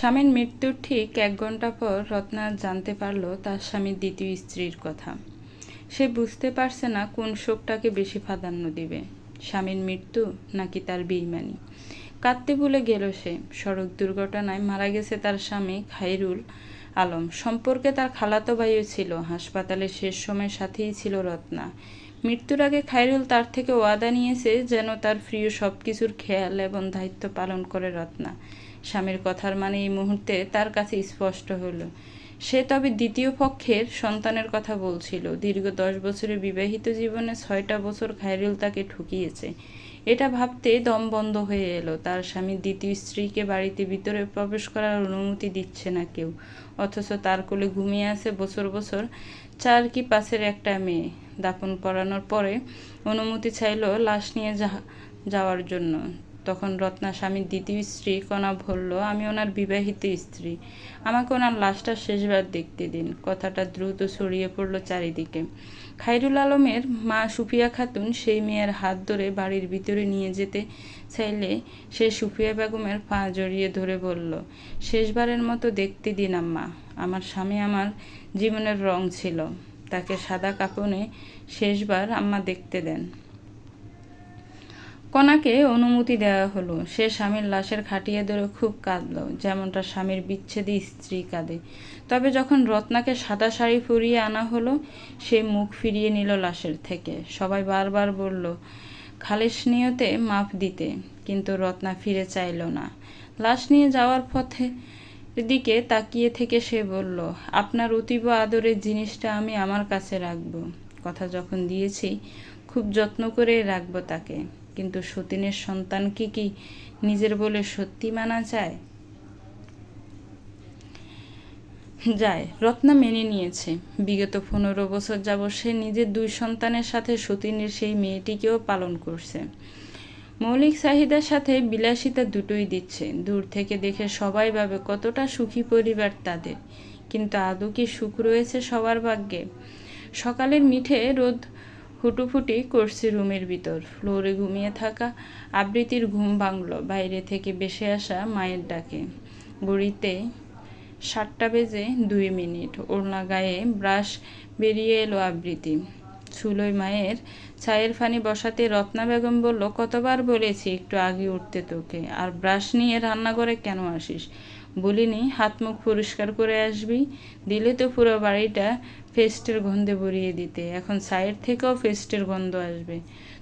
স্বামীর মৃত্যুর ঠিক এক ঘণ্টা পর রত্না জানতে পারল তার স্বামীর দ্বিতীয় স্ত্রীর কথা। সে বুঝতে পারছে না কোন শোকটাকে বেশি প্রাধান্য দিবে। স্বামীর মৃত্যু নাকি তার বেইমানি? কাঁদতে ভুলে গেল সে। সড়ক দুর্ঘটনায় মারা গেছে তার স্বামী খাইরুল আলম। সম্পর্কে তার খালাতো ভাইও ছিল। হাসপাতালে শেষ সময় সাথেই ছিল রত্না। মৃত্যুর আগে খাইরুল তার থেকে ওয়াদা নিয়েছে যেন তার প্রিয় সব কিছুর খেয়াল এবং দায়িত্ব পালন করে রত্না। স্বামীর কথার মানে এই মুহূর্তে তার কাছে স্পষ্ট হলো। সে তবে দ্বিতীয় পক্ষের সন্তানের কথা বলছিল। দীর্ঘ দশ বছরের বিবাহিত জীবনে ছয়টা বছর খায়রুল তাকে ঠকিয়েছে। এটা ভাবতে দম বন্ধ হয়ে এলো। তার স্বামী দ্বিতীয় স্ত্রীকে বাড়িতে ভিতরে প্রবেশ করার অনুমতি দিচ্ছে না কেউ। অথচ তার কোলে ঘুমিয়ে আছে বছর বছর চার কি পাশের একটা মেয়ে। দাপন পরানোর পরে অনুমতি চাইল লাশ নিয়ে যাওয়ার জন্য। তখন রত্না স্বামীর দ্বিতীয় স্ত্রী কণা বলল, আমি ওনার বিবাহিত স্ত্রী। আমাকে ওনার লাশটা শেষবার দেখতে দিন। কথাটা দ্রুত ছড়িয়ে পড়ল চারিদিকে। খাইরুল আলমের মা সুফিয়া খাতুন সেই মেয়ের হাত ধরে বাড়ির ভিতরে নিয়ে যেতে চাইলে সে সুফিয়া বেগমের পা জড়িয়ে ধরে বলল, শেষবারের মতো দেখতে দিন আম্মা। আমার স্বামী আমার জীবনের রং ছিল। তাকে সাদা কাপড়ে শেষবার আম্মা দেখতে দেন। কণাকে অনুমতি দেওয়া হলো। সে স্বামীর লাশের খাটিয়ে ধরে খুব কাঁদল, যেমনটা স্বামীর বিচ্ছেদে স্ত্রী কাঁদে। তবে যখন রত্নাকে সাদা শাড়ি পরিয়ে আনা হলো, সে মুখ ফিরিয়ে নিল লাশের থেকে। সবাই বারবার বলল, খালেশ নিয়তে মাপ দিতে। কিন্তু রত্না ফিরে চাইল না। লাশ নিয়ে যাওয়ার পথে দিকে তাকিয়ে থেকে সে বলল, আপনার অতীব আদরের জিনিসটা আমি আমার কাছে রাখব। কথা যখন দিয়েছি, খুব যত্ন করে রাখব তাকে। কিন্তু সতীনের সন্তানকে কি নিজের বলে সত্যি মানা যায়? যায়, রত্না মেনে নিয়েছে। বিগত পনেরো বছর যাব সে নিজের দুই সন্তানের সাথে সতীনের সেই মেয়েটিকেও পালন করছে। মৌলিক চাহিদার সাথে বিলাসিতা দুটোই দিচ্ছে। দূর থেকে দেখে সবাই ভাবে কতটা সুখী পরিবার তাদের। কিন্তু আদৌ কি সুখ রয়েছে সবার ভাগ্যে? সকালের মিঠে রোদ হুটুফুটি করছে রুমের ভিতর। ফ্লোরে ঘুমিয়ে থাকা আবৃতির ঘুম ভাঙল, বাইরে থেকে বেসে আসা মায়ের ডাকে। ঘড়িতে সাতটা বেজে দুই মিনিট, ওড়না গায়ে ব্রাশ বেরিয়ে এলো আবৃতি ছুলোই মায়ের ছায়ের ফানি বসাতে রত্না বেগম বলল, কতবার বলেছি একটু আগে উঠতে তোকে, আর ব্রাশ নিয়ে রান্নাঘরে কেন আসিস? বলিনি, হাত মুখ পরিষ্কার করে আসবি, দিলে তো পুরো বাড়িটা ফেস্টের গন্ধে ভরিয়ে দিতে। এখন সাইড থেকেও ফেস্টের গন্ধ আসবে।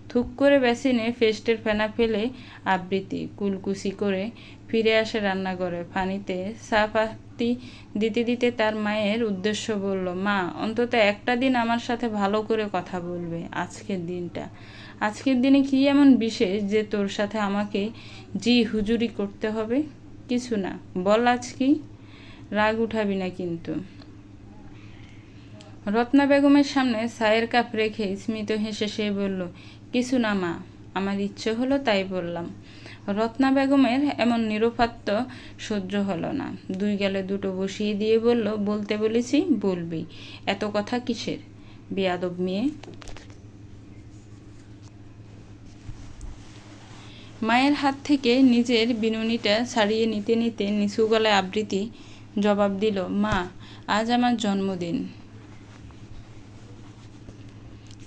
থুক করে বেসিনে ফেস্টের ফেনা ফেলে আবৃত্তি, কুলকুসি করে ফিরে আসে রান্নাঘরে। পানিতে সাফাতি দিতে দিতে তার মায়ের উদ্দেশ্য বলল, মা, অন্তত একটা দিন আমার সাথে ভালো করে কথা বলবে আজকের দিনটা। আজকের দিনে কি এমন বিশেষ যে তোর সাথে আমাকে জি হুজুরি করতে হবে? কিছু না, বল আজ কি? রাগ উঠাবি না কিন্তু। রত্না বেগমের সামনে সায়ের কাপ রেখে স্মিত হেসে সে বলল, কিছু না মা, আমার ইচ্ছে হলো তাই বললাম। রত্না বেগমের এমন নিরুপাত্য সহ্য হলো না। দুই গেলে দুটো বসিয়ে দিয়ে বলল, বলতে বলেছি, বলবি। এত কথা কিসের? বেয়াদব মেয়ে। মায়ের হাত থেকে নিজের বিনুনিটা ছাড়িয়ে নিতে নিতে নিচু গলায় আবৃত্তি জবাব দিল, মা, আজ আমার জন্মদিন।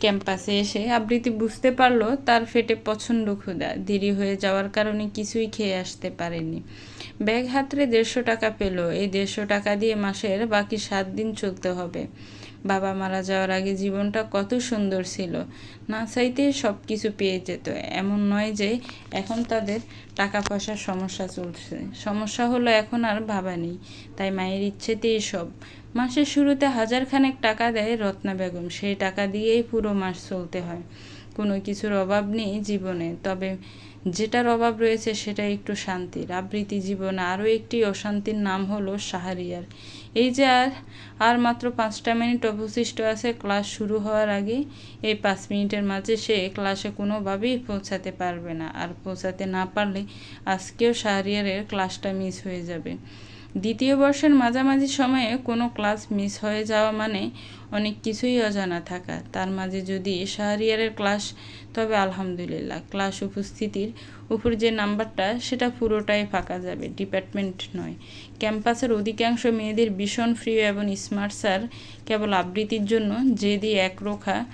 ক্যাম্পাসে এসে আবৃত্তি বুঝতে পারল তার ফেটে পছন্দ ক্ষুদা দেরি হয়ে যাওয়ার কারণে কিছুই খেয়ে আসতে পারেনি। ব্যাগ হাতরে দেড়শো টাকা পেল। এই দেড়শো টাকা দিয়ে মাসের বাকি সাত দিন চলতে হবে। বাবা মারা যাওয়ার আগে জীবনটা কত সুন্দর ছিল। না চাইতে সব কিছু পেয়ে যেত। এমন নয় যে এখন তাদের টাকা পয়সার সমস্যা চলছে। সমস্যা হলো এখন আর ভাবা নেই। তাই মায়ের ইচ্ছেতেই সব। মাসের শুরুতে হাজার খানেক টাকা দেয় রত্না বেগম। সেই টাকা দিয়েই পুরো মাস চলতে হয়। কোনো কিছুর অভাব নেই জীবনে। তবে যেটার অভাব রয়েছে সেটা একটু শান্তির। আবৃত্তি জীবনে আরও একটি অশান্তির নাম হলো সাহারিয়ার। এই যে আর আর মাত্র পাঁচটা মিনিট অবশিষ্ট আছে, ক্লাস শুরু হওয়ার আগে এই পাঁচ মিনিটের মাঝে সে ক্লাসে কোনোভাবেই পৌঁছাতে পারবে না। আর পৌঁছাতে না পারলে আজকেও শাহরিয়ারের ক্লাসটা মিস হয়ে যাবে। দ্বিতীয় বর্ষের মাঝামাঝি সময়ে কোনো ক্লাস মিস হয়ে যাওয়া মানে অনেক কিছুই অজানা থাকা। তার মাঝে যদি শাহরিয়ারের ক্লাস, তবে আলহামদুলিল্লাহ, ক্লাস উপস্থিতির উপর যে নাম্বারটা, সেটা পুরোটাই ফাঁকা যাবে, ডিপার্টমেন্ট নয়। ক্যাম্পাসের অধিকাংশ মেয়েদের ভীষণ ফ্রি এবং স্মার্ট স্যার, কেবল আবৃত্তির জন্য জেদি একরোখা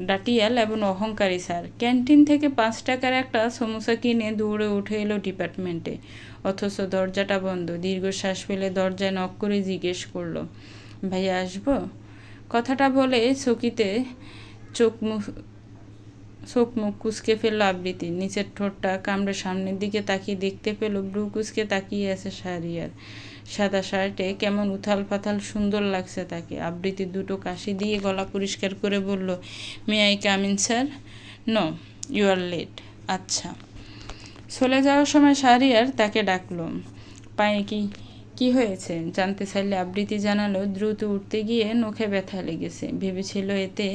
ডাটিয়াল এবং অহংকারী, স্যার। ক্যান্টিন থেকে পাঁচ টাকার একটা সমোসা কিনে দৌড়ে উঠে এলো ডিপার্টমেন্টে। অথচ দরজাটা বন্ধ। দীর্ঘশ্বাস ফেলে দরজায় নক করে জিজ্ঞেস করল, ভাইয়া, আসব? কথাটা বলে চকিতে চোখ মুখ চোখ মুখ কুচকে ফেলল আবৃত্তি। নিচের ঠোঁটটা কামড়ে সামনের দিকে তাকিয়ে দেখতে পেল, ব্রু কুচকে তাকিয়ে আছে শাহরিয়ার। সাদা শার্টে কেমন উথাল পাথাল সুন্দর লাগছে তাকে। আবৃত্তি দুটো কাশি দিয়ে গলা পরিষ্কার করে বলল may I coming sir no you are late আচ্ছা। চলে যাওয়ার সময় শাহরিয়ার তাকে ডাকলো, পায়ে কি কি হয়েছে? জানতে চাইলে আবৃত্তি জানালো, দ্রুত উঠতে গিয়ে নখে ব্যথা লেগেছে। ভেবেছিল এতে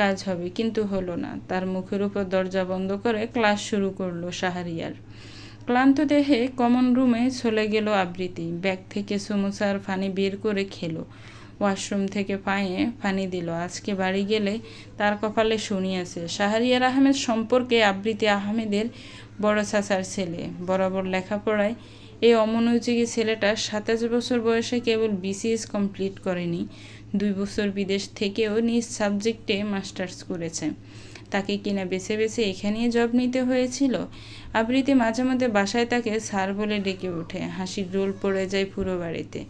কাজ হবে, কিন্তু হলো না। তার মুখের উপর দরজা বন্ধ করে ক্লাস শুরু করল শাহরিয়ার ক্লান্ত দেহে কমন রুমে চলে গেল আবৃত্তি। ব্যাগ থেকে সমুসার ফানি বের করে খেলো। ওয়াশরুম থেকে পায়ে ফানি দিল। আজকে বাড়ি গেলে তার কপালে শুনিয়েছে শাহরিয়ার আহমেদ সম্পর্কে আবৃত্তি আহমেদের বড় চাচার ছেলে। বরাবর লেখাপড়ায় এই অমনোযোগী ছেলেটা সাতাশ বছর বয়সে কেবল বিসিএস কমপ্লিট করেনি। দুই বছর বিদেশ থেকেও নিজ সাবজেক্টে মাস্টার্স করেছে। তাকে কিনা বেছে বেছে এখানেই জব নিতে হয়েছিল? আবৃত্তি মাঝে মধ্যে বাসায় তাকে স্যার বলে ডেকে ওঠে। হাসির রোল পড়ে যায় পুরো বাড়িতে।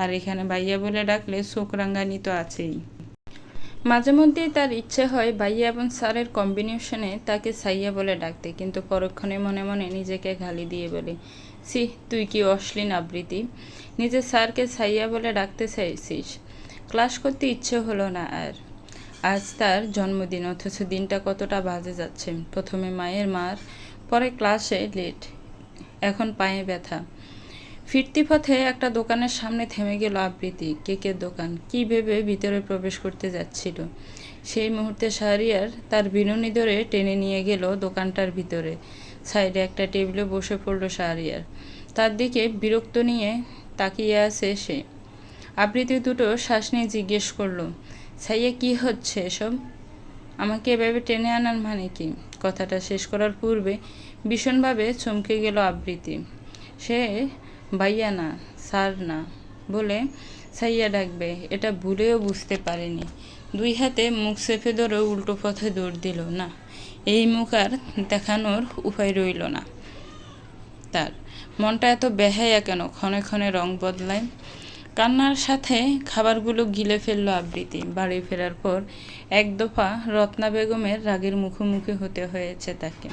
আর এখানে বাইয়া বলে ডাকলে শোক রাঙ্গানি তো আছেই। মাঝে মধ্যেই তার ইচ্ছে হয় বাইয়া এবং স্যারের কম্বিনেশনে তাকে সাইয়া বলে ডাকতে, কিন্তু পরক্ষণে মনে মনে নিজেকে গালি দিয়ে বলে সি তুই কি অশ্লীল আবৃত্তি? নিজের স্যারকে সাইয়া বলে ডাকতে চাইছিস? ক্লাস করতে ইচ্ছে হলো না আর। আজ তার জন্মদিন, অথচ দিনটা কতটা বাজে যাচ্ছে। প্রথমে মায়ের মার, পরে ক্লাসে লেট, এখন পায়ে ব্যথা। ফিরতি পথে একটা দোকানের সামনে থেমে গেল আবৃত্তি। কেকের দোকান? কি ভেবে ভিতরে প্রবেশ করতে যাচ্ছিল? সেই মুহূর্তে শাহরিয়ার তার বিনুনি ধরে টেনে নিয়ে গেল দোকানটার ভিতরে। সাইডে একটা টেবিলে বসে পড়ল শাহরিয়ার তার দিকে বিরক্ত নিয়ে তাকিয়ে আছে সে। আবৃত্তি দুটো শ্বাস নিয়ে জিজ্ঞেস করল সাইয়া কি হচ্ছে এসব? আমাকে এভাবে টেনে আনার মানে কি? কথাটা শেষ করার পূর্বে ভীষণভাবে চমকে গেল আবৃত্তি। সে বাইয়া না, স্যার না, বলে সাইয়া ডাকবে। এটা ভুলেও বুঝতে পারেনি। দুই হাতে মুখ চেপে ধরে উল্টো পথে দৌড় দিল। না, এই মুখ আর দেখানোর উপায় রইল না তার। মনটা এত বেহাইয়া কেন? ক্ষণে ক্ষণে রং বদলায়। কান্নার সাথে খাবারগুলো গিলে ফেলল আবৃত্তি। বাড়ি ফেরার পর এক দফা রত্না বেগমের রাগের মুখোমুখি হতে হয়েছে তাকে।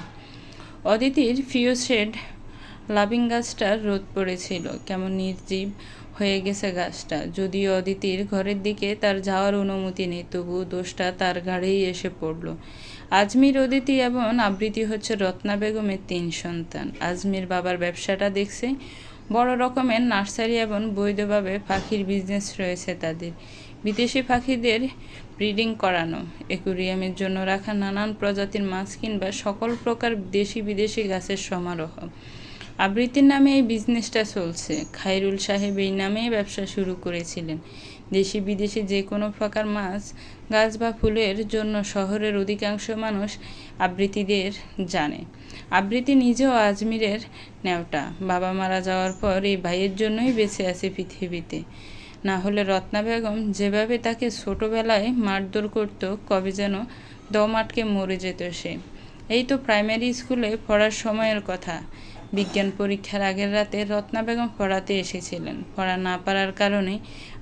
অদিতির ফিও শেড লাভিং গাছটার রোদ পড়েছিল। কেমন নির্জীব হয়ে গেছে গাছটা। যদিও অদিতির ঘরের দিকে তার যাওয়ার অনুমতি নেই তবু দোষটা তার ঘাড়েই এসে পড়ল। আজমির, অদিতি এবং আবৃত্তি হচ্ছে রত্না বেগমের তিন সন্তান। আজমির বাবার ব্যবসাটা দেখছে বড় রকমের নার্সারি এবং বৈধভাবে পাখির বিজনেস রয়েছে তাদের। বিদেশি পাখিদের ব্রিডিং করানো একুরিয়ামের জন্য রাখা নানান প্রজাতির মাছ কিংবা সকল প্রকার দেশি বিদেশি গাছের সমারোহ। আবৃত্তির নামে এই বিজনেসটা চলছে। খায়রুল সাহেব এই নামেই ব্যবসা শুরু করেছিলেন। দেশি বিদেশি যে কোনো প্রকার মাছ, গাছ বা ফুলের জন্য শহরের অধিকাংশ মানুষ আবৃত্তিদের জানে। আবৃত্তি নিজেও আজমিরের নেওটা বাবা মারা যাওয়ার পর এই ভাইয়ের জন্যই বেঁচে আছে পৃথিবীতে। না হলে রত্না বেগম যেভাবে তাকে ছোটোবেলায় মারধর করত, কবে যেন দম আটকে মরে যেত সে। এই তো প্রাইমারি স্কুলে পড়ার সময়ের কথা। বিজ্ঞান পরীক্ষার আগের রাতে রত্না বেগম পড়াতে এসেছিলেন। পড়া না পারার কারণে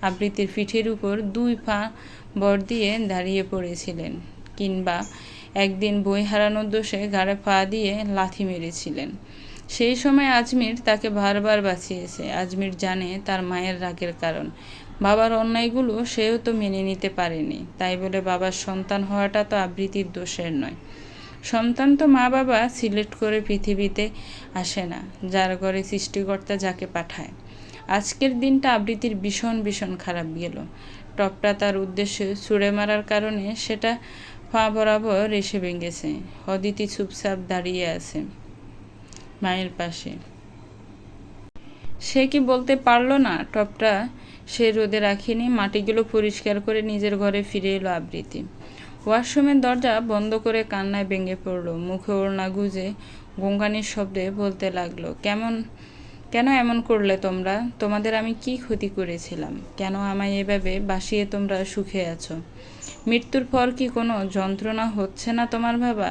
আবৃত্তির পিঠের উপর দুই পা বর দিয়ে দাঁড়িয়ে পড়েছিলেন কিংবা একদিন বই হারানোর দোষে গাড়ে পা দিয়ে লাথি মেরেছিলেন। সেই সময় আজমির তাকে বারবার বাঁচিয়েছে। আজমির জানে তার মায়ের রাগের কারণ। বাবার অন্যায়গুলো সেও তো মেনে নিতে পারেনি। তাই বলে বাবার সন্তান হওয়াটা তো আবৃত্তির দোষের নয়। সন্তান তো মা বাবা সিলেক্ট করে পৃথিবীতে আসে না, যার ঘরে সৃষ্টিকর্তা যাকে পাঠায়। আজকের দিনটা আবৃত্তির ভীষণ ভীষণ খারাপ গেল। টপটা তার উদ্দেশ্যে ছুঁড়ে মারার কারণে সেটা পা বরাবর এসে ভেঙেছে। অদিতি চুপচাপ দাঁড়িয়ে আছে মায়ের পাশে। সে কি বলতে পারল না? টপটা সে রোদে রাখিনি, মাটিগুলো পরিষ্কার করে নিজের ঘরে ফিরে এলো আবৃত্তি। ওয়াশরুমের দরজা বন্ধ করে কান্নায় ভেঙে পড়ল। মুখে ওড়না গুজে গঙ্গানির শব্দে বলতে লাগল, কেমন, কেন এমন করলে তোমরা? তোমাদের আমি কি ক্ষতি করেছিলাম? কেন আমায় এভাবে বাসিয়ে তোমরা সুখে আছো? মৃত্যুর পর কি কোনো যন্ত্রণা হচ্ছে না তোমার বাবা?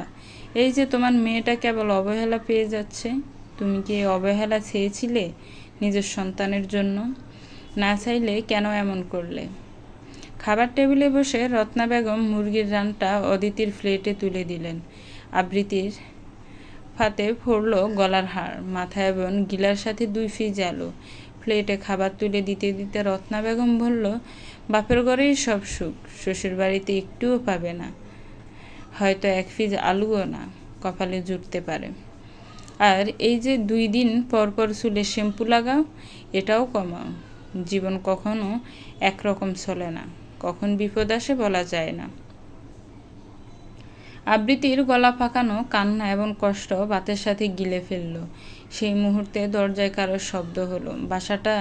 এই যে তোমার মেয়েটা কেবল অবহেলা পেয়ে যাচ্ছে, তুমি কি অবহেলা চেয়েছিলে নিজের সন্তানের জন্য? না চাইলে কেন এমন করলে? খাবার টেবিলে বসে রত্না বেগম মুরগির রানটা অদিতির প্লেটে তুলে দিলেন। আবৃত্তির ফাতে পড়ল গলার হার, মাথায় এবং গিলার সাথে দুই ফিজ আলু। প্লেটে খাবার তুলে দিতে দিতে রত্না বেগম বলল, বাপের ঘরেই সব সুখ, শ্বশুর বাড়িতে একটুও পাবে না। হয়তো এক ফিজ আলুও না, কপালে জুটতে পারে। আর এই যে দুই দিন পর পর চুলে শ্যাম্পু লাগাও, এটাও কমাও। জীবন কখনো একরকম চলে না, কখন বিপদ আসে বলা যায় না। আবৃত্তির গলা ফাঁকানো কান্না এবং কষ্ট বাতের সাথে গিলে ফেলল। সেই মুহূর্তে দরজায় কারও শব্দ হলো। বাসাটা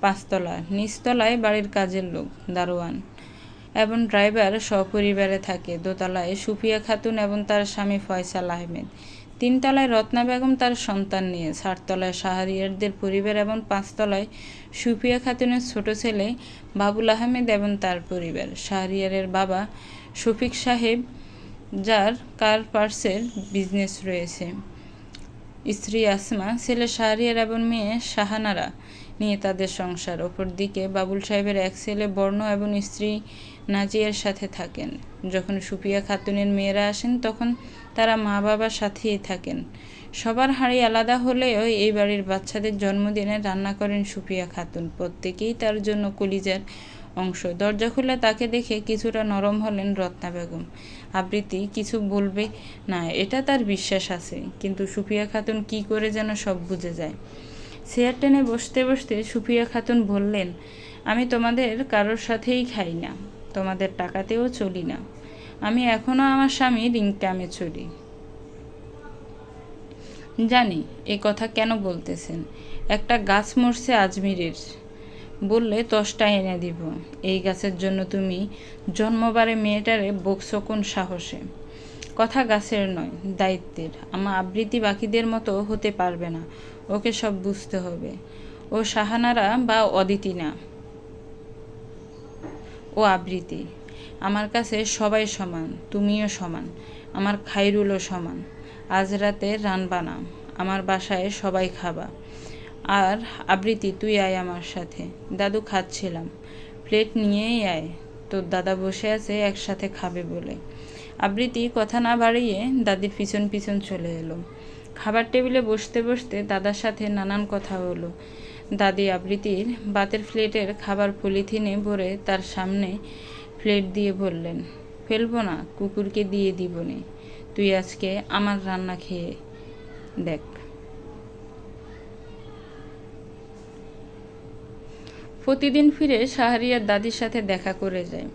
পাঁচতলা, নিচতলায় বাড়ির কাজের লোক, দারোয়ান। এবং ড্রাইভার সপরিবারে থাকে। দোতলায় সুফিয়া খাতুন এবং তার স্বামী ফয়সাল আহমেদ। তিনতলায় রত্না বেগম তার সন্তান নিয়ে, চারতলায় শাহরিয়ারদের পরিবার এবং পাঁচতলায় সুফিয়া খাতুনের ছোট ছেলে বাবুল আহমেদ এবং তার পরিবার। শাহরিয়ারের বাবা শফিক সাহেব, যার কার পার্সের বিজনেস রয়েছে। স্ত্রী আসমা, ছেলে শাহরিয়ার এবং মেয়ে শাহানারা নিয়ে তাদের সংসার। দিকে বাবুল সাহেবের এক ছেলে বর্ণ এবং স্ত্রী নাজিয়ার সাথে থাকেন। যখন সুপিয়া খাতুনের মেয়েরা আসেন, তখন তারা মা বাবার সাথেই থাকেন। সবার হাড়ি আলাদা হলেও এই বাড়ির বাচ্চাদের জন্মদিনে রান্না করেন সুপিয়া খাতুন। প্রত্যেকেই তার জন্য কলিজার অংশ। দরজা খুলে তাকে দেখে কিছুটা নরম হলেন রত্না বেগম। আবৃত্তি, কিছু বলবে না, এটা তার বিশ্বাস আছে। কিন্তু সুফিয়া খাতুন কি করে যেন সব বুঝে যায়। চেয়ার টেনে বসতে বসতে সুফিয়া খাতুন বললেন, আমি তোমাদের কারোর সাথেই খাই না, তোমাদের টাকাতেও চলি না। আমি এখনও আমার স্বামীর ইনকামে চলি। জানি, এ কথা কেন বলতেছেন? একটা গাছ মরছে আজমিরের। বললে তসটা এনে দিব। এই গাছের জন্য তুমি জন্মবারে মেয়েটারে বকছো কোন সাহসে? কথা গাছের নয়, দায়িত্বের। আমার আবৃত্তি বাকিদের মতো হতে পারবে না। ওকে সব বুঝতে হবে। ও সাহানারা বা অদিতি না। ও আবৃত্তি। আমার কাছে সবাই সমান, তুমিও সমান। আমার খাইরুলও সমান। আজ রাতে রান বানাম আমার বাসায় সবাই খাবা। আর আবৃত্তি তুই আয় আমার সাথে। দাদু খাচ্ছিলাম। প্লেট নিয়েই আয়। তোর দাদা বসে আছে, একসাথে খাবে বলে। আবৃত্তি কথা না বাড়িয়ে দাদির পিছন পিছন চলে এলো। খাবার টেবিলে বসতে বসতে দাদার সাথে নানান কথা হলো। দাদি আবৃত্তির বাতের প্লেটের খাবার পলিথিনে ভরে তার সামনে প্লেট দিয়ে বললেন, ফেলব না, কুকুরকে দিয়ে দিবনে তুই আজকে আমার রান্না খেয়ে দেখ। প্রতিদিন ফিরে শাহরিয়ার দাদির সাথে দেখা করে যায়।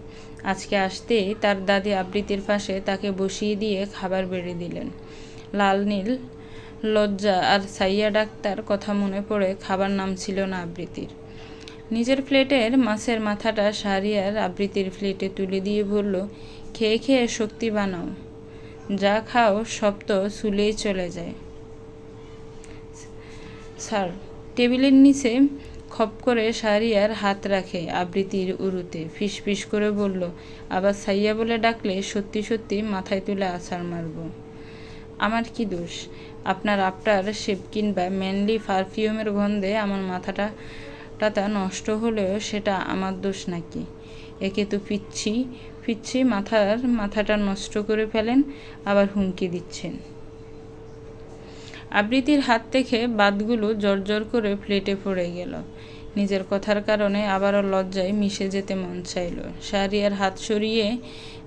আজকে আসতেই তার দাদি আবৃত্তির পাশে তাকে বসিয়ে দিয়ে খাবার বেড়ে দিলেন। লাল নীল, লজ্জা আর সাইয়া ডাক্তার কথা মনে পড়ে খাবার নাম ছিল না আবৃত্তির। নিজের প্লেটের মাছের মাথাটা শাহরিয়ার আবৃত্তির প্লেটে তুলে দিয়ে বলল, খেয়ে খেয়ে শক্তি বানাও। যা খাও সব তো চলে যায়। স্যার, টেবিলের নিচে খপ করে সারিয়ার হাত রাখে আবৃত্তির উরুতে। ফিস ফিস করে বলল, আবার সাইয়া বলে ডাকলে সত্যি সত্যি মাথায় তুলে আছাড় মারব। আমার কি দোষ? আপনার আফটার শেপ কিংবা ম্যানলি পারফিউমের গন্ধে আমার মাথাটা টাতা নষ্ট হলেও সেটা আমার দোষ নাকি? একে তো পিচ্ছি পিচ্ছি মাথার মাথাটা নষ্ট করে ফেলেন, আবার হুমকি দিচ্ছেন। আবৃত্তির হাত থেকে বাদগুলো জর্জর করে প্লেটে পড়ে গেল। নিজের কথার কারণে আবারও লজ্জায় মিশে যেতে মন চাইল। শাহরিয়ার হাত সরিয়ে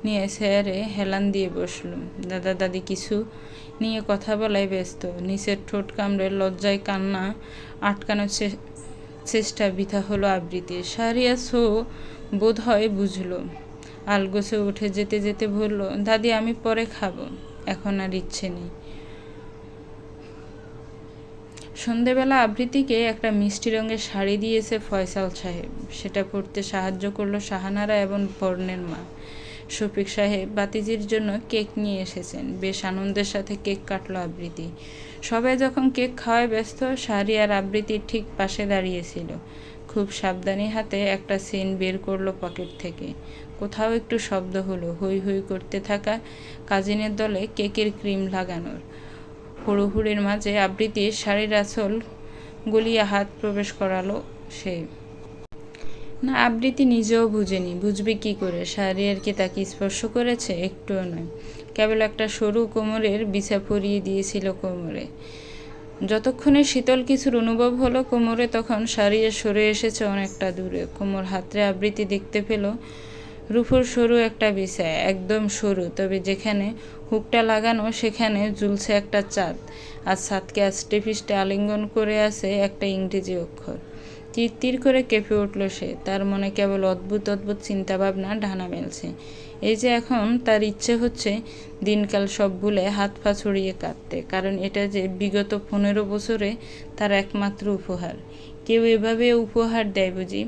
নিয়ে স্যারে হেলান দিয়ে বসল। দাদা, দাদি কিছু নিয়ে কথা বলায় ব্যস্ত। নিচের ঠোঁট কামড়ে লজ্জায় কান্না আটকানোর চেষ্টা বৃথা হলো আবৃত্তি শাহরিয়া সো বোধ হয় বুঝল। আলগোছে উঠে যেতে যেতে বলল, দাদি, আমি পরে খাব। এখন আর ইচ্ছে নেই। সন্ধেবেলা আবৃত্তিকে একটা মিষ্টি রঙের শাড়ি দিয়েছে ফয়সাল সাহেব। সেটা পরতে সাহায্য করল শাহানারা এবং বর্ণের মা। শফিক সাহেব বাতিজির জন্য কেক নিয়ে এসেছেন। বেশ আনন্দের সাথে কেক কাটলো আবৃত্তি। সবাই যখন কেক খাওয়ায় ব্যস্ত, শাড়ি আর আবৃত্তির ঠিক পাশে দাঁড়িয়েছিল। খুব সাবধানী হাতে একটা সেন বের করল পকেট থেকে। কোথাও একটু শব্দ হলো, হই হই করতে থাকা কাজিনের দলে কেকের ক্রিম লাগানোর। হুড়োহুড়ির মাঝে আবৃত্তির শাড়ির আঁচল গলিয়ে হাত প্রবেশ করালো সে। না, আবৃত্তি নিজেও বুঝেনি। বুঝবে কি করে? শাড়ি আর কি তাকে স্পর্শ করেছে? একটুও নয়। কেবল একটা সরু কোমরের বিছা পরিয়ে দিয়েছিল কোমরে। যতক্ষণে শীতল কিছুর অনুভব হলো কোমরে, তখন সারিয়ে সরে এসেছে অনেকটা দূরে। কোমর হাতরে আবৃত্তি দেখতে পেল রুফুর সরু একটা বিছায়, একদম সরু। তবে যেখানে হুকটা লাগানো সেখানে ঝুলছে একটা চাঁদ। আর আস্টে ফিস্টে আলিঙ্গন করে আছে একটা ইংরেজি অক্ষর। তীর করে কেঁপে উঠল সে। তার মনে কেবল অদ্ভুত অদ্ভুত চিন্তাভাবনা ঢানা মেলছে। এই যে এখন তার ইচ্ছে হচ্ছে দিনকাল সব ভুলে হাত পা ছড়িয়ে কাঁদতে। কারণ এটা যে বিগত পনেরো বছরে তার একমাত্র উপহার। কেউ এভাবে উপহার দেয় বুঝি?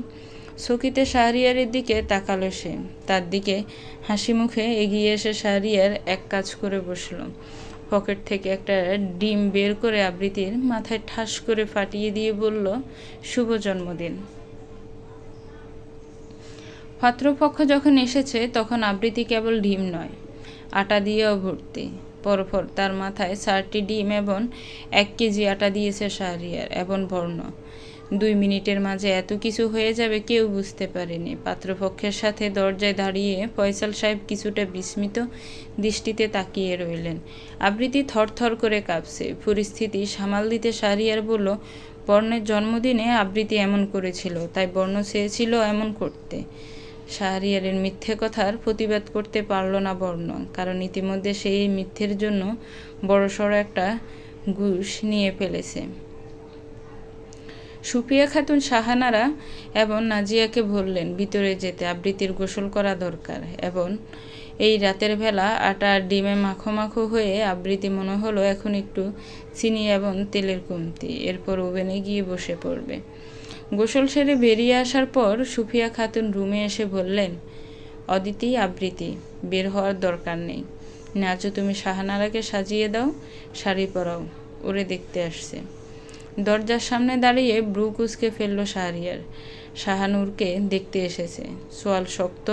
সকিতে শাহরিয়ারের দিকে তাকালো সে। তার দিকে হাসি মুখে এগিয়ে এসে শাহরিয়ার এক কাজ করে বসল। পকেট থেকে একটা ডিম বের করে আবৃতির মাথায় ঠাস করে ফাটিয়ে দিয়ে বলল, শুভ জন্মদিন। পাত্রপক্ষ যখন এসেছে, তখন আবৃত্তি কেবল ডিম নয়, আটা দিয়েও ভর্তি। পরপর তার মাথায় চারটি ডিম এবং এক কেজি আটা দিয়েছে শাহরিয়ার এবং বর্ণ। দুই মিনিটের মাঝে এত কিছু হয়ে যাবে কেউ বুঝতে পারেনি। পাত্রপক্ষের সাথে দরজায় দাঁড়িয়ে ফয়সাল সাহেব কিছুটা বিস্মিত দৃষ্টিতে তাকিয়ে রইলেন। আবৃত্তি থরথর করে কাঁপছে। পরিস্থিতি সামাল দিতে সারিয়ার বলল, বর্ণের জন্মদিনে আবৃত্তি এমন করেছিল, তাই বর্ণ চেয়েছিল এমন করতে। শাহরিয়ারের মিথ্যে কথার প্রতিবাদ করতে পারল না বর্ণ, কারণ ইতিমধ্যে সেই মিথ্যের জন্য বড়সড় একটা ঘুষ নিয়ে ফেলেছে। সুপ্রিয়া খাতুন শাহানারা এবং নাজিয়াকে বললেন ভিতরে যেতে। আবৃত্তির গোসল করা দরকার এবং এই রাতের বেলা আটা আর ডিমে মাখো মাখো হয়ে আবৃত্তি মনে হলো এখন একটু চিনি এবং তেলের কমতি। এরপর ওভেনে গিয়ে বসে পড়বে। গোসল সেরে বেরিয়ে আসার পর সুফিয়া খাতুন রুমে এসে বললেন, অদিতি, আবৃত্তি, বের হওয়ার দরকার নেই। নাচো তুমি শাহানারাকে সাজিয়ে দাও, শাড়ি পরাও। ওরে দেখতে আসছে। দরজার সামনে দাঁড়িয়ে ব্রু কুচকে ফেলল শাহরিয়ার। শাহানুরকে দেখতে এসেছে। সোয়াল শক্ত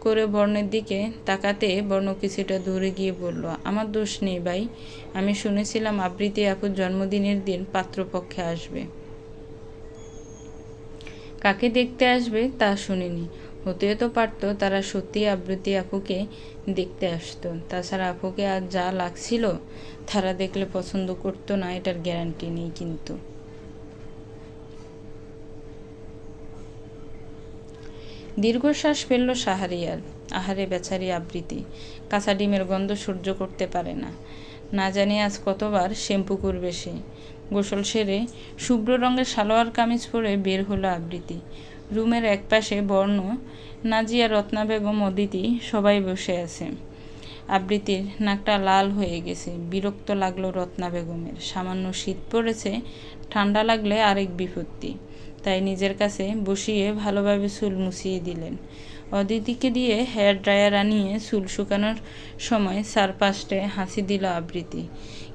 করে বর্ণের দিকে তাকাতে বর্ণ কিছুটা দূরে গিয়ে বলল, আমার দোষ নেই ভাই। আমি শুনেছিলাম আবৃত্তি আপুর জন্মদিনের দিন পাত্রপক্ষে আসবে। কাকে দেখতে আসবে তা শুনিনি। হতেও তো পারতো, তারা সত্যি আবৃত্তি আপুকে দেখতে আসতো। তাছাড়া আপুকে আর যা লাগছিল, তারা দেখলে পছন্দ করতো না, এটার গ্যারান্টি নেই কিন্তু। দীর্ঘশ্বাস ফেলল সাহারিয়ার, আহারে বেচারি আবৃত্তি, কাঁচা ডিমের গন্ধ সহ্য করতে পারে না। না জানি আজ কতবার শ্যাম্পু করবে সে। গোসল সেরে শুভ্র রঙের সালোয়ার কামিজ পরে বের হলো আবৃত্তি। রুমের একপাশে বর্ণ, নাজিয়া, রত্না বেগম, অদিতি সবাই বসে আছে। আবৃত্তির নাকটা লাল হয়ে গেছে। বিরক্ত লাগল রত্না বেগমের। সামান্য শীত পড়েছে, ঠান্ডা লাগলে আরেক বিপত্তি। তাই নিজের কাছে বসিয়ে ভালোভাবে চুল মুছিয়ে দিলেন। অদিতিকে দিয়ে হেয়ার ড্রায়ার আনিয়ে চুল শুকানোর সময় চারপাশটে হাসি দিল আবৃত্তি।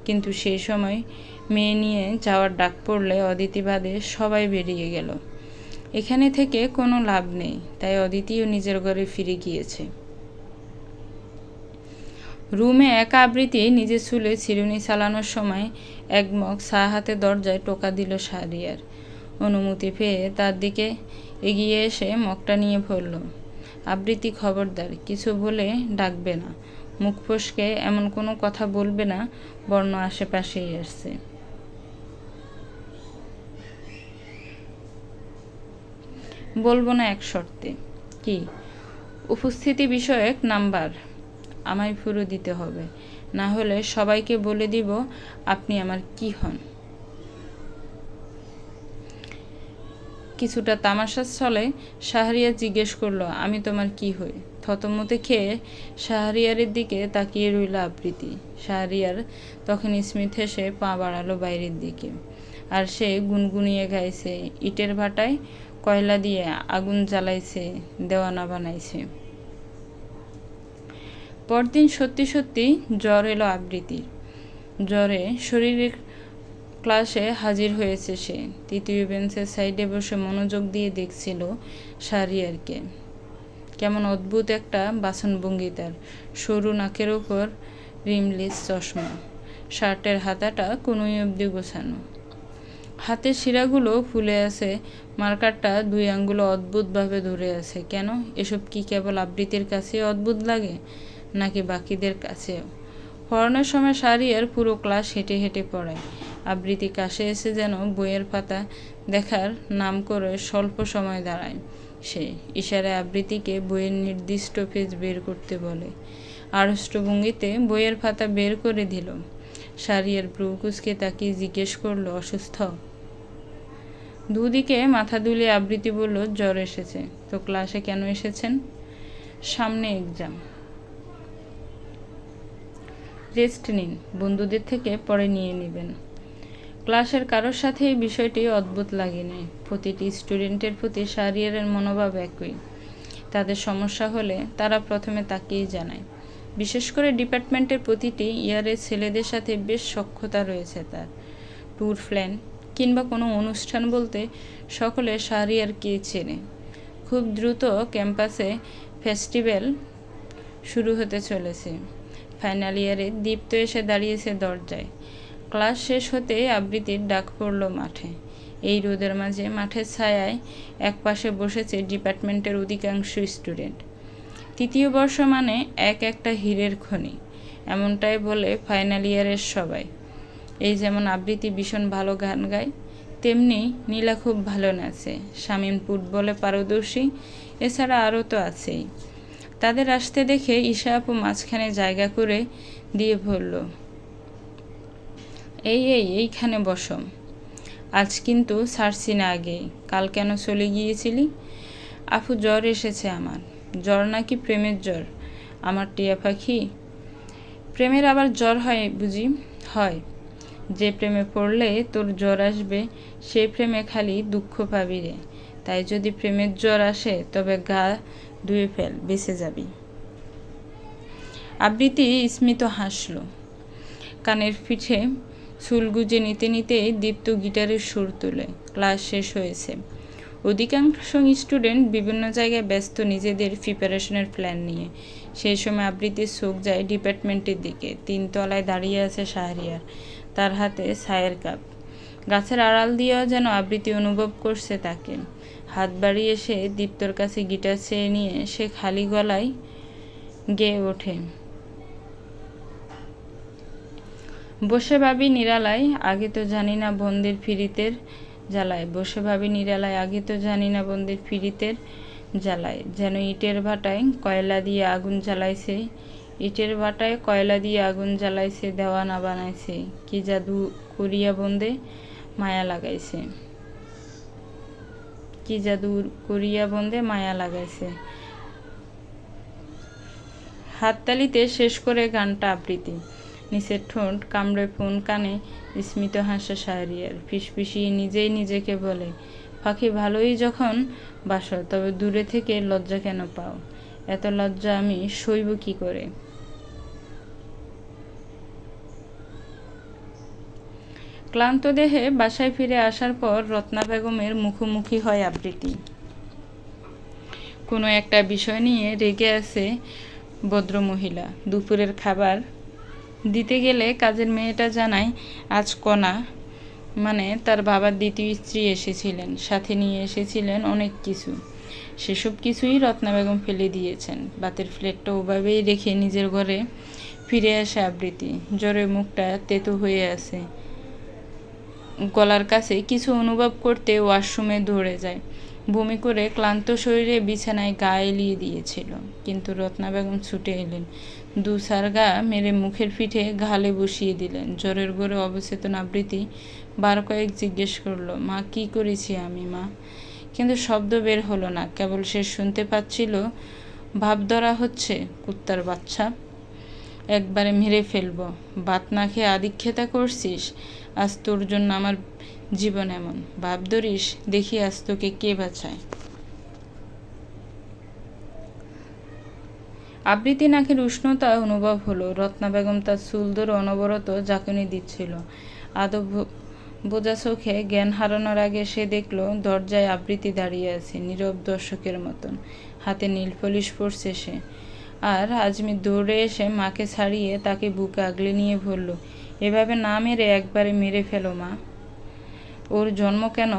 কিন্তু সেই সময় মেয়ে নিয়ে যাওয়ার ডাক পড়লে অদিতি বাদে সবাই বেরিয়ে গেল। এখানে থেকে কোনো লাভ নেই, তাই অদিতিও নিজের ঘরে ফিরে গিয়েছে। রুমে একা আবৃত্তি নিজের চুলে চিরুনি চালানোর সময় এক মগ চা হাতে দরজায় টোকা দিল সারিয়ার অনুমতি পেয়ে তার দিকে এগিয়ে এসে মগটা নিয়ে ভরল আবৃত্তি খবরদার, কিছু বলে ডাকবে না। মুখ ফসকে এমন কোনো কথা বলবে না, বর্ণ আশেপাশেই আসছে। বলব না এক শর্তে। কি? উপস্থিতি বিষয়ক নাম্বার আমায় ফুরো দিতে হবে। না হলে সবাইকে বলে দিব আপনি আমার কি হন। কিছুটা তামাশার ছলে শাহরিয়ার জিজ্ঞেস করল, আমি তোমার কি হই? থতমতে খেয়ে শাহরিয়ারের দিকে তাকিয়ে রইল আবৃত্তি। শাহরিয়ার তখন স্মিথ হেসে পা বাড়ালো বাইরের দিকে। আর সে গুনগুনিয়ে গাইছে, ইটের ভাটায় কয়লা দিয়ে আগুন জ্বালাইছে, দেওয়ানা বানাইছে। পরদিন সত্যি সত্যি জ্বর এলো আবৃত্তির। জ্বরে শরীরের ক্লাসে হাজির হয়েছে সে। তৃতীয় বেঞ্চের সাইডে বসে মনোযোগ দিয়ে দেখছিল সারিয়ারকে কেমন অদ্ভুত একটা বাসনভঙ্গি তার। সরু নাকের ওপর রিমলেস চশমা। শার্টের হাতাটা কোনোই অবধি গোছানো। হাতের শিরাগুলো ফুলে আছে, মার্কারটা দুই আঙ্গুলো অদ্ভুতভাবে ধরে আছে। কেন? এসব কি কেবল আবৃত্তির কাছে অদ্ভুত লাগে, নাকি বাকিদের কাছেও? পড়ানোর সময় সারিয়ার পুরো ক্লাস হেঁটে হেঁটে পড়ায় আবৃত্তি কাছে এসে যেন বইয়ের পাতা দেখার নাম করে স্বল্প সময় দাঁড়ায়। সে ইশারায় আবৃত্তিকে বইয়ের নির্দিষ্ট পেজ বের করতে বলে। আড়ষ্টভঙ্গিতে বইয়ের পাতা বের করে দিল। সারিয়ার ব্রুকুসকে তাকিয়ে জিজ্ঞেস করল, অসুস্থ? দুদিকে মাথা দুলিয়ে আবৃত্তি বলল, জ্বর এসেছে। তো ক্লাসে কেন এসেছেন? সামনে এক্সাম রেস্ট নিন। বন্ধুদের থেকে পরে নিয়ে নেবেন। ক্লাসের কারোর সাথে এই বিষয়টি অদ্ভুত লাগেনি। প্রতিটি স্টুডেন্টের প্রতি সারিয়ারের মনোভাব একই। তাদের সমস্যা হলে তারা প্রথমে তাকেই জানায়। বিশেষ করে ডিপার্টমেন্টের প্রতিটি ইয়ারের ছেলেদের সাথে বেশ সক্ষতা রয়েছে তার। ট্যুর প্ল্যান কিংবা কোনো অনুষ্ঠান বলতে সকলে সারিয়ারকে চেনে। খুব দ্রুত ক্যাম্পাসে ফেস্টিভ্যাল শুরু হতে চলেছে। ফাইনাল ইয়ারে দীপ্ত এসে দাঁড়িয়েছে দরজায়। ক্লাস শেষ হতেই আবৃত্তির ডাক পড়ল মাঠে। এই রোদের মাঝে মাঠের ছায়ায় একপাশে বসেছে ডিপার্টমেন্টের অধিকাংশ স্টুডেন্ট। তৃতীয় বর্ষ মানে এক একটা হীরের খনি, এমনটাই বলে ফাইনাল ইয়ারের সবাই। এই যেমন আবৃত্তি ভীষণ ভালো গান গায়, তেমনি নীলা খুব ভালো নাচে। শামীম ফুটবলে পারদর্শী, এছাড়া আরও তো আছেই। তাদের আসতে দেখে ঈশা আপু মাঝখানে জায়গা করে দিয়ে বলল, এই এই, এইখানে বসম আজ কিন্তু ছাড়ছি না আগে কাল কেন চলে গিয়েছিলি? আপু, জ্বর এসেছে আমার। জ্বর নাকি প্রেমের জ্বর? আমার টিয়া পাখি? প্রেমের আবার জ্বর হয় বুঝি? হয়। যে প্রেমে পড়লে তোর জ্বর আসবে সে প্রেমে খালি দুঃখ পাবি রে। তাই যদি প্রেমের জ্বর আসে, তবে গা ধুয়ে ফেল, বেঁচে যাবি। আবৃত্তি স্মিত হাসল। কানের পিঠে চুল গুজে নিতে নিতে দীপ্ত গিটারের সুর তোলে। ক্লাস শেষ হয়েছে। অধিকাংশ স্টুডেন্ট বিভিন্ন জায়গায় ব্যস্ত নিজেদের প্রিপারেশনের প্ল্যান নিয়ে। সেই সময় আবৃত্তির চোখ যায় ডিপার্টমেন্টের দিকে। তিনতলায় দাঁড়িয়ে আছে শাহরিয়ার। তার হাতে ছায়ের কাপ। গাছের আড়াল দিয়েও যেন আবৃত্তি অনুভব করছে তাকে। হাত বাড়িয়ে সে দীপ্তর কাছে গিটার চেয়ে নিয়ে সে খালি গলায় গেয়ে ওঠে। বসে ভাবি নিরালায়, আগে তো জানি না বন্দির ফিরিতের জ্বালায়। বসে ভাবি নিরালায়, আগে তো জানি না বন্দির ফিরিতের জ্বালায়। যেন ইটের ভাটায় কয়লা দিয়ে আগুন জ্বালাইছে ইটের ভাটায় কয়লা দিয়ে আগুন জ্বালাইছে, দেওয়ানা বানাইছে। কি জাদু করিয়া বন্দে মায়া লাগাইছে। কি জাদু করিয়া বন্দে মায়া লাগাইছে। হাততালিতে শেষ করে গানটা আবৃত্তি। নিচের ঠোঁট কামড়ে ফোন কানে স্মিত হাসে শাহরিয়ার। ফিসফিসিয়ে নিজেই নিজেকে বলে, পাখি ভালোই যখন বাসো, তবে দূরে থেকে লজ্জা কেন পাও? এত লজ্জা আমি সইব কি করে? ক্লান্ত দেহে বাসায় ফিরে আসার পর রত্না বেগমের মুখোমুখি হয় আবৃত্তি। কোনো একটা বিষয় নিয়ে রেগে আছে ভদ্রমহিলা। দুপুরের খাবার দিতে গেলে কাজের মেয়েটা জানায়, আজ কণা। মানে তার বাবার দ্বিতীয় স্ত্রী এসেছিলেন। সাথে নিয়ে এসেছিলেন অনেক কিছু। সেসব কিছুই রত্না বেগম ফেলে দিয়েছেন। বাতের ফ্লেটটা ওভাবেই রেখে নিজের ঘরে ফিরে আসে আবৃত্তি। জ্বরে মুখটা তেতো হয়ে আছে। গলার কাছে কিছু অনুভব করতে ওয়াশরুমে ধরে যায়। বমি করে ক্লান্ত শরীরে বিছানায় গা এলিয়ে দিয়েছিল। কিন্তু রত্না বেগম ছুটে এলেন। দু সার গা মেরে মুখের পিঠে ঘালে বসিয়ে দিলেন। জ্বরের ঘরে অবচেতন আবৃত্তি বার কয়েক জিজ্ঞেস করল, মা, কি করেছি আমি, মা? কিন্তু শব্দ বের হলো না। কেবল সে শুনতে পাচ্ছিল, ভাব ধরা হচ্ছে, কুত্তার বাচ্চা। একবারে মেরে ফেলব। বাত না খেয়ে আদিক্ষেতা করছিস? আজ তোর জন্য আমার জীবন এমন। ভাব ধরিস, দেখি আজ তোকে কে বাঁচায়। আবৃতি নাকের উষ্ণতা অনুভব হলো। রত্না বেগম তার চুল ধরে অনবরত জাকুনি দিচ্ছিল। আদব বোঝা চোখে জ্ঞান হারানোর আগে সে দেখল, দরজায় আবৃতি দাঁড়িয়ে আছে, নীরব দর্শকের মতন। হাতে নীল পলিশ পরছে সে। আর আজমি দৌড়ে এসে মাকে ছাড়িয়ে তাকে বুকে আগলে নিয়ে বলল এভাবে না মেরে একবারে মেরে ফেলো মা। ওর জন্ম কেন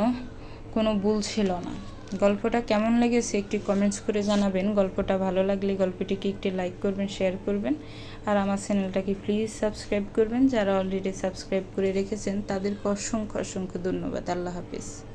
কোনো ভুল ছিল না। গল্পটা কেমন লেগেছে একটি কমেন্টস করে জানাবেন। গল্পটা ভালো লাগলে গল্পটিকে একটি লাইক করবেন শেয়ার করবেন। আর আমার চ্যানেলটাকে প্লিজ সাবস্ক্রাইব করবেন। যারা অলরেডি সাবস্ক্রাইব করে রেখেছেন, তাদেরকে অসংখ্য অসংখ্য ধন্যবাদ। আল্লাহ হাফিজ।